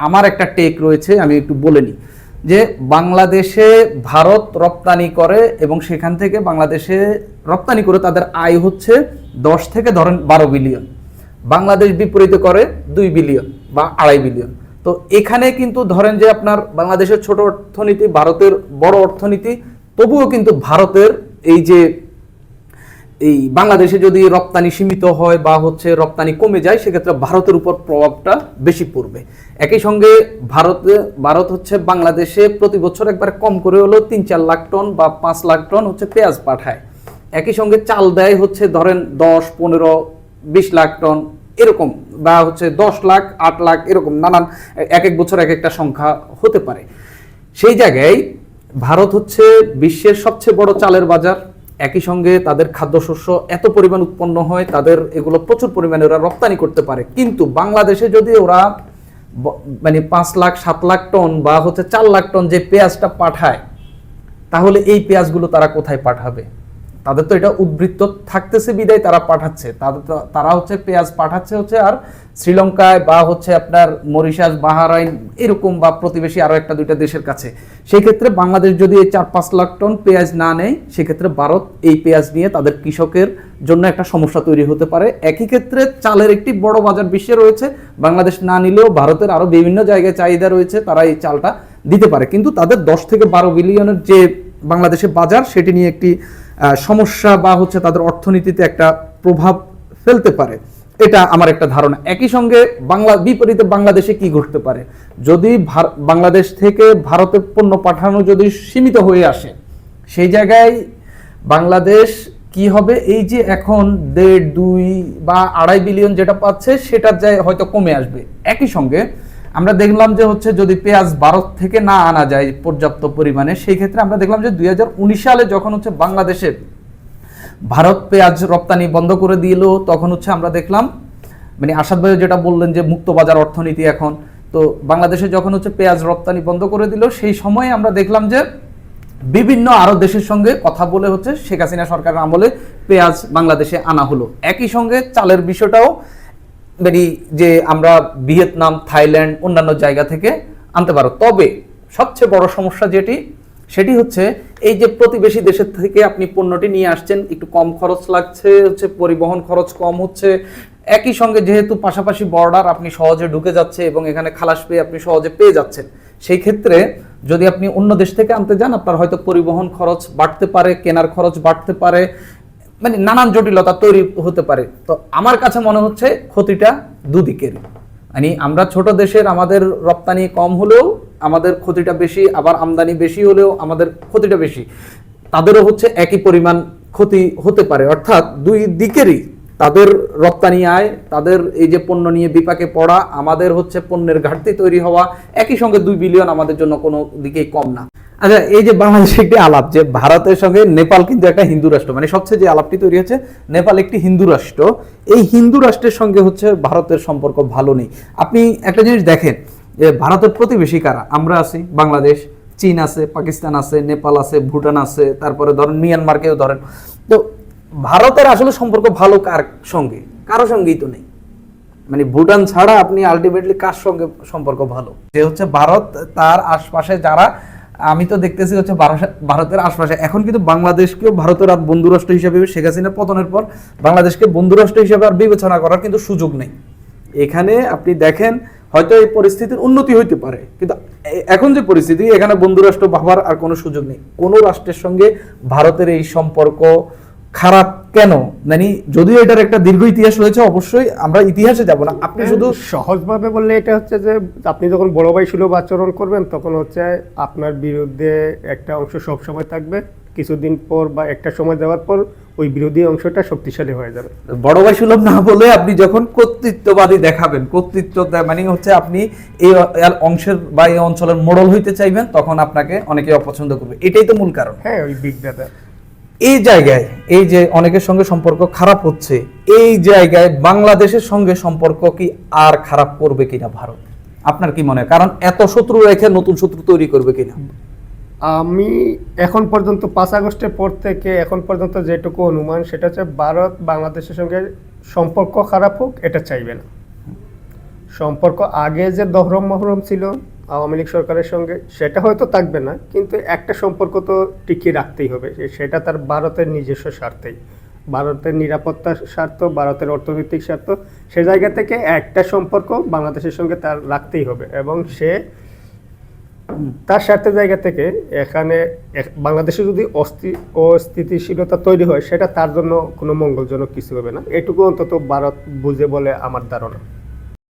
আমার একটা টেক রয়েছে, আমি একটু বলে নিই। যে বাংলাদেশে ভারত রপ্তানি করে এবং সেখান থেকে বাংলাদেশে রপ্তানি করে তাদের আয় হচ্ছে দশ থেকে ধরেন বারো বিলিয়ন। বাংলাদেশ বিপরীতে করে দুই বিলিয়ন বা আড়াই বিলিয়ন। তো এখানে কিন্তু ধরেন যে আপনার বাংলাদেশের ছোট অর্থনীতি, ভারতের বড় অর্থনীতি, তবুও কিন্তু ভারতের এই যে এই বাংলাদেশে যদি রপ্তানি সীমিত হয় বা হচ্ছে রপ্তানি কমে যায়, সেক্ষেত্রে ভারতের উপর প্রভাবটা বেশি পড়বে। একই সঙ্গে ভারতে, ভারত হচ্ছে বাংলাদেশে প্রতি বছর একবার কম করে হলেও তিন চার লাখ টন বা পাঁচ লাখ টন হচ্ছে পেঁয়াজ পাঠায়। একই সঙ্গে চাল দেয় হচ্ছে ধরেন দশ, পনেরো, বিশ লাখ টন এরকম বা হচ্ছে দশ লাখ, আট লাখ এরকম নানান এক এক বছর এক একটা সংখ্যা হতে পারে। সেই জায়গায় ভারত হচ্ছে বিশ্বের সবচেয়ে বড় চালের বাজার। একই সঙ্গে তাদের খাদ্যশস্য এত পরিমাণ উৎপন্ন হয়, তাদের এগুলো প্রচুর পরিমাণে ওরা রপ্তানি করতে পারে। কিন্তু বাংলাদেশে যদি ওরা মানে পাঁচ লাখ, সাত লাখ টন বা হচ্ছে চার লাখ টন যে পেঁয়াজটা পাঠায়, তাহলে এই পেঁয়াজগুলো তারা কোথায় পাঠাবে? তাদের তো এটা উদ্বৃত্ত থাকতেছে বিদায় তারা পাঠাচ্ছে। তাদের তারা হচ্ছে পেঁয়াজ পাঠাচ্ছে হচ্ছে আর শ্রীলঙ্কায় বা হচ্ছে আপনার মরিশাস, বাহারাইন এরকম বা প্রতিবেশী আরও একটা দুইটা দেশের কাছে। সেই ক্ষেত্রে বাংলাদেশ যদি এই চার পাঁচ লাখ টন পেঁয়াজ না নেয় সেক্ষেত্রে ভারত এই পেঁয়াজ নিয়ে তাদের কৃষকের জন্য একটা সমস্যা তৈরি হতে পারে। একই ক্ষেত্রে চালের একটি বড় বাজার বিশ্বে রয়েছে। বাংলাদেশ না নিলেও ভারতের আরও বিভিন্ন জায়গায় চাহিদা রয়েছে, তারা এই চালটা দিতে পারে। কিন্তু তাদের দশ থেকে বারো বিলিয়নের যে বাংলাদেশের বাজার, সেটি নিয়ে একটি সমস্যা বা হচ্ছে তাদের অর্থনীতিতে একটা প্রভাব ফেলতে পারে। এটা আমার একটা ধারণা। একই সঙ্গে বাংলা, বিপরীতে বাংলাদেশে কি ঘটতে পারে? যদি বাংলাদেশ থেকে ভারতে পণ্য পাঠানো যদি সীমিত হয়ে আসে, সেই জায়গায় বাংলাদেশ কি হবে? এই যে এখন দেড়, দুই বা আড়াই বিলিয়ন যেটা পাচ্ছে, সেটার যায় হয়তো কমে আসবে। একই সঙ্গে আমরা দেখলাম যে হচ্ছে যদি পেঁয়াজ ভারত থেকে না আনা যায় পর্যাপ্ত পরিমাণে, সেই ক্ষেত্রে আমরা দেখলাম যে দুই হাজার উনিশ সালে যখন হচ্ছে বাংলাদেশে ভারত পেঁয়াজ রপ্তানি বন্ধ করে দিল, তখন হচ্ছে আমরা দেখলাম মানে আসাদ ভাই যেটা বললেন যে মুক্ত বাজার অর্থনীতি এখন, তো বাংলাদেশে যখন হচ্ছে পেঁয়াজ রপ্তানি বন্ধ করে দিল, সেই সময়ে আমরা দেখলাম যে বিভিন্ন আরও দেশের সঙ্গে কথা বলে হচ্ছে শেখ হাসিনা সরকারের আমলে পেঁয়াজ বাংলাদেশে আনা হলো। একই সঙ্গে চালের বিষয়টাও মানে যে আমরা ভিয়েতনাম, থাইল্যান্ড, অন্যান্য জায়গা থেকে আনতে পারো। তবে সবচেয়ে বড় সমস্যা যেটি, সেটি হচ্ছে এই যে প্রতিবেশী দেশের থেকে আপনি পণ্যটি নিয়ে আসছেন, একটু কম খরচ লাগছে, হচ্ছে পরিবহন খরচ কম হচ্ছে। একই সঙ্গে যেহেতু পাশাপাশি বর্ডার আপনি সহজে ঢুকে যাচ্ছে এবং এখানে খালাস পেয়ে আপনি সহজে পেয়ে যাচ্ছেন, সেই ক্ষেত্রে যদি আপনি অন্য দেশ থেকে আনতে যান, আপনার হয়তো পরিবহন খরচ বাড়তে পারে, কেনার খরচ বাড়তে পারে মানে নানান জটিলতা তৈরি হতে পারে। তো আমার কাছে মনে হচ্ছে ক্ষতিটা দুদিকের। মানে আমরা ছোট দেশের, আমাদের রপ্তানি কম হলেও আমাদের ক্ষতিটা বেশি, আবার আমদানি বেশি হলেও আমাদের ক্ষতিটা বেশি। তাদেরও হচ্ছে একই পরিমাণ ক্ষতি হতে পারে। অর্থাৎ দুই দিকেরই তাদের রপ্তানি আয়, তাদের এই যে পণ্য নিয়ে বিপাকে পড়া, আমাদের হচ্ছে পণ্যের ঘাটতি তৈরি হওয়া, একই সঙ্গে দুই বিলিয়ন আমাদের জন্য কোনো দিকেই কম না। আচ্ছা এই যে বাংলাদেশে একটি আলাপ, যে ভারতের সঙ্গে নেপাল কিন্তু একটা হিন্দু রাষ্ট্র মানে সবচেয়ে যে আলাপটি তৈরি হচ্ছে, নেপাল একটি হিন্দু রাষ্ট্র। এই হিন্দু রাষ্ট্রের সঙ্গে হচ্ছে ভারতের সম্পর্ক ভালো নেই। আপনি একটা জিনিস দেখেন, যে ভারতের প্রতিবেশী কারা? আমরা আছি, বাংলাদেশ, চীন আছে, পাকিস্তান আছে, নেপাল আছে, ভুটান আছে, তারপরে ধরেন মিয়ানমারকেও ধরেন। তো ভারতের আসলে সম্পর্ক ভালো কার সঙ্গে? কারও সঙ্গেই তো নেই। মানে ভুটান ছাড়া আপনি আলটিমেটলি কার সঙ্গে সম্পর্ক ভালো? যে হচ্ছে ভারত, তার আশপাশে যারা আমি তো দেখতেছি হচ্ছে ভারতের আশপাশে। এখন কিন্তু বাংলাদেশকেও ভারতের আর বন্ধু রাষ্ট্র হিসেবে শেখ হাসিনার পতনের পর বাংলাদেশকে বন্ধু রাষ্ট্র হিসেবে আর বিবেচনা করার কিন্তু সুযোগ নেই। এখানে আপনি দেখেন হয়তো এই পরিস্থিতির উন্নতি হইতে পারে, কিন্তু এখন যে পরিস্থিতি, এখানে বন্ধু রাষ্ট্র ভাবার আর কোনো সুযোগ নেই। কোনো রাষ্ট্রের সঙ্গে ভারতের এই সম্পর্ক খারাপ কেন? মানে যদিও এটার একটা দীর্ঘ ইতিহাস রয়েছে অবশ্যই আমরা ইতিহাসে যাব না। আপনি শুধু সহজভাবে বললে এটা হচ্ছে যে আপনি যখন বড় ভাই সুলভ আচরণ করবেন তখন হচ্ছে আপনার বিরুদ্ধে একটা অংশ সব সময় থাকবে। কিছুদিন পর বা একটা সময় যাওয়ার পর ওই বিরোধী অংশটা শক্তিশালী হয়ে যাবে। বড় ভাই সুলভ না বলে আপনি যখন কর্তৃত্ববাদী দেখাবেন কর্তৃত্ব মানে হচ্ছে আপনি এই অংশের বা এই অঞ্চলের মোড়ল হইতে চাইবেন তখন আপনাকে অনেকে অপছন্দ করবে। এটাই তো মূল কারণ। হ্যাঁ ওই বিগ দাদা এই জায়গায়, এই যে অনেকের সঙ্গে সম্পর্ক খারাপ হচ্ছে, এই জায়গায় বাংলাদেশের সঙ্গে সম্পর্ক কি আর খারাপ করবে কিনা ভারত? আপনার কি মনে হয়? কারণ এত শত্রু রেখে নতুন শত্রু তৈরি করবে কিনা? আমি এখন পর্যন্ত পাঁচ আগস্টের পর থেকে এখন পর্যন্ত যেটুকু অনুমান, সেটা হচ্ছে ভারত বাংলাদেশের সঙ্গে সম্পর্ক খারাপ হোক, এটা চাইবে না। সম্পর্ক আগে যে দহরম মহরম ছিল আওয়ামী লীগ সরকারের সঙ্গে, সেটা হয়তো থাকবে না, কিন্তু একটা সম্পর্ক তো টিকিয়ে রাখতেই হবে সেটা তার ভারতের নিজস্ব স্বার্থেই। ভারতের নিরাপত্তার স্বার্থ, ভারতের অর্থনৈতিক স্বার্থ, সে জায়গা থেকে একটা সম্পর্ক বাংলাদেশের সঙ্গে তার রাখতেই হবে এবং সে তার স্বার্থের জায়গা থেকে এখানে বাংলাদেশে যদি অস্থি অস্থিতিশীলতা তৈরি হয়, সেটা তার জন্য কোনো মঙ্গলজনক কিছু হবে না। এটুকু অন্তত ভারত বুঝে বলে আমার ধারণা।